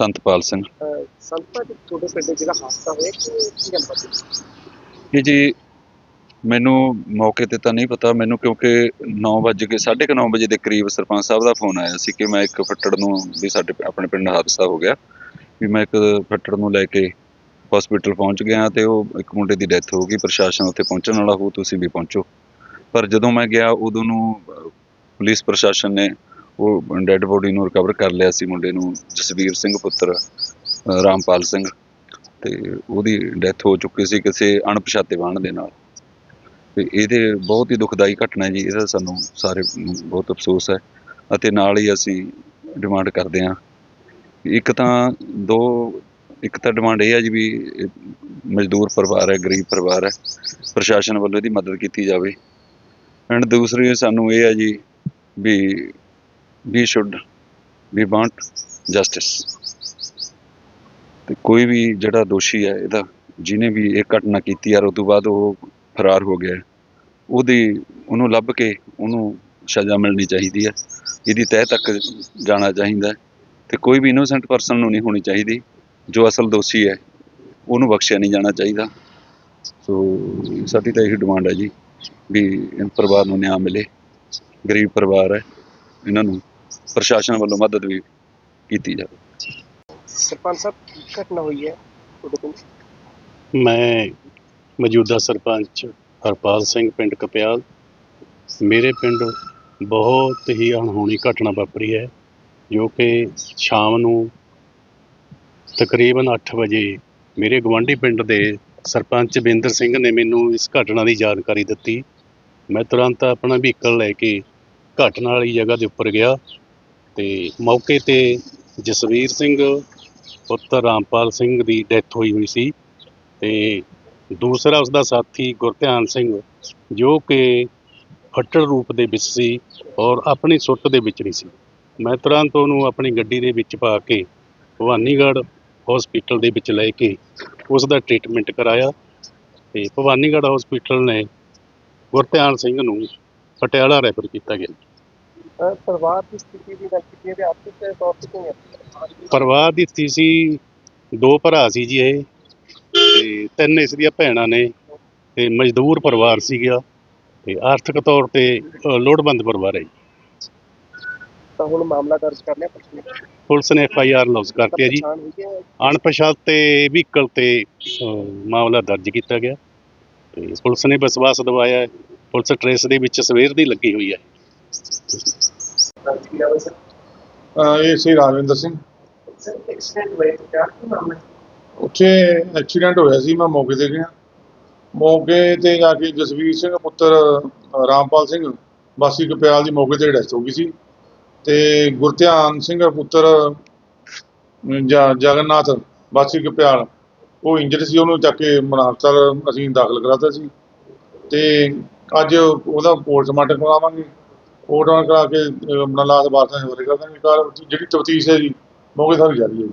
ਸੰਤਪਾਲ ਸਿੰਘ। ਸੰਪਤ ਤੁਹਾਡੇ ਪਿੰਡ ਜਿਹੜਾ ਹਾਦਸਾ ਹੋਇਆ ਕਿ ਕੀ ਗੱਲ ਬਾਤ ਇਹ ਜੀ ਮੈਨੂੰ ਮੌਕੇ ਤੇ ਤਾਂ ਨਹੀਂ ਪਤਾ। ਮੈਨੂੰ ਕਿਉਂਕਿ 9 ਵਜੇ ਕੇ 9:30 ਵਜੇ ਦੇ ਕਰੀਬ ਸਰਪੰਚ ਸਾਹਿਬ ਦਾ ਫੋਨ ਆਇਆ ਸੀ ਕਿ ਮੈਂ ਇੱਕ ਫੱਟੜ ਨੂੰ ਵੀ ਸਾਡੇ ਆਪਣੇ ਪਿੰਡ ਹਾਦਸਾ ਹੋ ਗਿਆ। ਵੀ ਮੈਂ ਇੱਕ ਫੱਟੜ ਨੂੰ ਲੈ ਕੇ ਹਸਪੀਟਲ ਪਹੁੰਚ ਗਿਆ ਤੇ ਉਹ ਇੱਕ ਮੁੰਡੇ ਦੀ ਡੈਥ ਹੋ ਗਈ। ਪ੍ਰਸ਼ਾਸਨ ਉੱਥੇ ਪਹੁੰਚਣ ਵਾਲਾ ਹੋ ਤੁਸੀਂ ਵੀ ਪਹੁੰਚੋ। ਪਰ ਜਦੋਂ ਮੈਂ ਗਿਆ ਉਦੋਂ ਨੂੰ ਪੁਲਿਸ ਪ੍ਰਸ਼ਾਸਨ ਨੇ ਉਹ ਡੈੱਡ ਬੋਡੀ ਨੂੰ ਰਿਕਵਰ ਕਰ ਲਿਆ ਸੀ ਮੁੰਡੇ ਨੂੰ, ਜਸਵੀਰ ਸਿੰਘ ਪੁੱਤਰ ਰਾਮਪਾਲ ਸਿੰਘ। ਤੇ ਉਹਦੀ ਡੈਥ ਹੋ ਚੁੱਕੀ ਸੀ ਕਿਸੇ ਅਣਪਛਾਤੇ ਵਾਹਨ ਦੇ ਨਾਲ। ਤੇ ਇਹਦੇ ਬਹੁਤ ਹੀ ਦੁਖਦਾਈ ਘਟਨਾ ਜੀ, ਇਹਦਾ ਸਾਨੂੰ ਸਾਰੇ ਬਹੁਤ ਅਫਸੋਸ ਹੈ। ਅਤੇ ਨਾਲ ਹੀ ਅਸੀਂ ਡਿਮਾਂਡ ਕਰਦੇ ਹਾਂ। ਇੱਕ ਤਾਂ ਦੋ, ਇੱਕ ਤਾਂ ਡਿਮਾਂਡ ਇਹ ਹੈ ਜੀ ਵੀ ਮਜ਼ਦੂਰ ਪਰਿਵਾਰ ਹੈ, ਗਰੀਬ ਪਰਿਵਾਰ ਹੈ। ਪ੍ਰਸ਼ਾਸਨ ਵੱਲੋਂ ਇਹਦੀ ਮਦਦ ਕੀਤੀ ਜਾਵੇ। ਐਂਡ ਦੂਸਰੀ ਸਾਨੂੰ ਇਹ ਹੈ ਜੀ we we should we want justice ਤੇ ਕੋਈ ਵੀ ਜਿਹੜਾ ਦੋਸ਼ੀ ਹੈ, ਇਹਦਾ ਜਿਹਨੇ ਵੀ ਇਹ ਘਟਨਾ ਕੀਤੀ ਯਾਰ ਉਹ ਤੋਂ ਬਾਅਦ ਉਹ ਫਰਾਰ ਹੋ ਗਿਆ ਉਹਦੀ, ਉਹਨੂੰ ਲੱਭ ਕੇ ਉਹਨੂੰ ਸਜ਼ਾ ਮਿਲਣੀ ਚਾਹੀਦੀ ਹੈ। ਇਹਦੀ ਤਹਿ ਤੱਕ ਜਾਣਾ ਚਾਹੀਦਾ ਹੈ ਤੇ ਕੋਈ ਵੀ ਇਨੋਸੈਂਟ ਪਰਸਨ ਨੂੰ ਨਹੀਂ ਹੋਣੀ ਚਾਹੀਦੀ। ਜੋ ਅਸਲ ਦੋਸ਼ੀ ਹੈ, ਉਹਨੂੰ ਬਖਸ਼ਿਆ ਨਹੀਂ ਜਾਣਾ ਚਾਹੀਦਾ। ਸੋ, ਸਾਡੀ ਤਾਂ ਇਹੀ ਡਿਮਾਂਡ ਹੈ ਜੀ ਵੀ ਇਹ ਪਰਿਵਾਰ ਨੂੰ ਨਿਆਂ ਮਿਲੇ। ਗਰੀਬ ਪਰਿਵਾਰ ਹੈ, ਇਹਨਾਂ ਨੂੰ ਪ੍ਰਸ਼ਾਸਨ ਵੱਲੋਂ ਮਦਦ ਵੀ ਕੀਤੀ ਜਾਵੇ। ਸਰਪੰਚ ਸਾਹਿਬ ਕੀ ਘਟਨਾ ਹੋਈ ਹੈ ਤੁਹਾਡੇ ਪਿੰਡ? ਮੈਂ ਮੌਜੂਦਾ ਸਰਪੰਚ ਹਰਪਾਲ ਸਿੰਘ ਪਿੰਡ ਕਪਿਆਲ। ਮੇਰੇ ਪਿੰਡ ਬਹੁਤ ਹੀ ਅਣਹੋਣੀ ਘਟਨਾ ਵਾਪਰੀ ਹੈ ਜੋ ਕਿ ਸ਼ਾਮ ਨੂੰ ਤਕਰੀਬਨ 8 ਵਜੇ ਮੇਰੇ ਗਵਾਂਢੀ ਪਿੰਡ ਦੇ ਸਰਪੰਚ ਬਿੰਦਰ ਸਿੰਘ ਨੇ ਮੈਨੂੰ ਇਸ ਘਟਨਾ ਦੀ ਜਾਣਕਾਰੀ ਦਿੱਤੀ। ਮੈਂ ਤੁਰੰਤ ਆਪਣਾ ਵਹੀਕਲ ਲੈ ਕੇ ਘਟਨਾ ਵਾਲੀ ਜਗ੍ਹਾ ਦੇ ਉੱਪਰ ਗਿਆ। ਤੇ ਮੌਕੇ ਤੇ ਜਸਵੀਰ ਸਿੰਘ, ਪੁੱਤਰ ਰਾਮਪਾਲ ਸਿੰਘ ਦੀ ਡੈਥ ਹੋਈ ਹੋਈ ਸੀ ਤੇ ਦੂਸਰਾ ਉਸ ਦਾ ਸਾਥੀ ਗੁਰਧਿਆਨ ਸਿੰਘ, ਜੋ ਕਿ ਫੱਟੜ ਰੂਪ ਦੇ ਵਿੱਚ ਸੀ ਔਰ ਆਪਣੀ ਸੁੱਟ ਦੇ ਵਿੱਚ ਨਹੀਂ ਸੀ। ਮੈਂ ਤੁਰੰਤ ਉਹਨੂੰ ਆਪਣੀ ਗੱਡੀ ਦੇ ਵਿੱਚ ਪਾ ਕੇ ਭਵਾਨੀਗੜ੍ਹ ਹਸਪੀਟਲ ਦੇ ਵਿੱਚ ਲੈ ਕੇ ਉਸ ਦਾ ਟ੍ਰੀਟਮੈਂਟ ਕਰਾਇਆ ਤੇ ਭਵਾਨੀਗੜ੍ਹ ਹਸਪੀਟਲ ਨੇ ਗੁਰਧਿਆਨ ਸਿੰਘ ਨੂੰ ਪਟਿਆਲਾ ਰੈਫਰ ਕੀਤਾ ਗਿਆ। ਪਰਿਵਾਰ ਦੀ ਸਥਿਤੀ ਦੀ ਗੱਲ ਕੀਤੀ ਹੈ ਤੇ ਆਰਥਿਕ ਤੌਰ ਤੇ ਕਿਵੇਂ ਹੈ ਪਰਿਵਾਰ ਦੀ ਸਥਿਤੀ ਸੀ ਦੋ ਭਰਾ ਸੀ ਜੀ ਇਹ ਤੇ ਤਿੰਨ ਇਸ ਦੀਆਂ ਭੈਣਾਂ ਨੇ ਤੇ ਮਜ਼ਦੂਰ ਪਰਿਵਾਰ ਸੀਗਾ ਤੇ ਆਰਥਿਕ ਤੌਰ ਤੇ ਲੋੜਵੰਦ ਪਰਿਵਾਰ ਹੈ। ਤਾਂ ਹੁਣ ਮਾਮਲਾ ਦਰਜ ਕਰ ਲਿਆ ਪੁਲਿਸ ਨੇ? ਪੁਲਿਸ ਨੇ ਐਫ ਆਈ ਆਰ ਲੌਂਚ ਕਰਤੀ ਹੈ ਜੀ। ਅਣਪਛਾਤੇ ਵਹੀਕਲ ਤੇ ਮਾਮਲਾ ਦਰਜ ਕੀਤਾ ਗਿਆ ਤੇ ਪੁਲਿਸ ਨੇ ਵਿਸ਼ਵਾਸ ਦਿਵਾਇਆ ਹੈ। ਪੁਲਿਸ ਟ੍ਰੇਸ ਦੇ ਵਿੱਚ ਸਵੇਰ ਦੀ ਲੱਗੀ ਹੋਈ ਹੈ। ਅਹ ਇਹ ਸੀ ਰਾਜਵਿੰਦਰ ਸਿੰਘ। ਸਰ ਐਕਸੀਡੈਂਟ ਹੋਇਆ ਤਾਂ ਕਿਆ ਕੀ ਮਾਮਲਾ ਉੱਥੇ ਐਕਸੀਡੈਂਟ ਹੋਇਆ ਸੀ, ਮੈਂ ਮੌਕੇ ਤੇ ਗਿਆ। ਮੌਕੇ ਤੇ ਜਾ ਕੇ ਜਸਵੀਰ ਸਿੰਘ, ਪੁੱਤਰ ਰਾਮਪਾਲ ਸਿੰਘ, ਵਾਸੀ ਕਪਿਆਲ ਦੀ ਮੌਕੇ ਤੇ ਡੈਥ ਹੋ ਗਈ ਸੀ। ਤੇ ਗੁਰਧਿਆਨ ਸਿੰਘ, ਪੁੱਤਰ ਜਗਨਨਾਥ, ਵਾਸੀ ਕਪਿਆਲ, ਉਹ ਇੰਜਰ ਸੀ, ਉਹਨੂੰ ਚੱਕ ਕੇ ਮਨਾਸਤਰ ਅਸੀਂ ਦਾਖਲ ਕਰਾਤਾ ਸੀ। ਤੇ ਅੱਜ ਉਹਦਾ ਪੋਸਟਮਾਰਟਮ ਕਰਾਵਾਂਗੇ। ਪੋਸਟਮਾਰਟਮ ਕਰਾ ਕੇ ਅਹ, ਆਪਣਾ ਲਾਸ਼ ਵਾਰਸਾਂ ਦੇ ਹਵਾਲੇ ਕਰ ਦਾਂਗੇ ਕਾਰ ਜਿਹੜੀ ਤਫਤੀਸ਼ ਹੈ ਜੀ ਮੌਕੇ ਸਾਰੀ ਜਾਰੀ ਹੈ ਜੀ।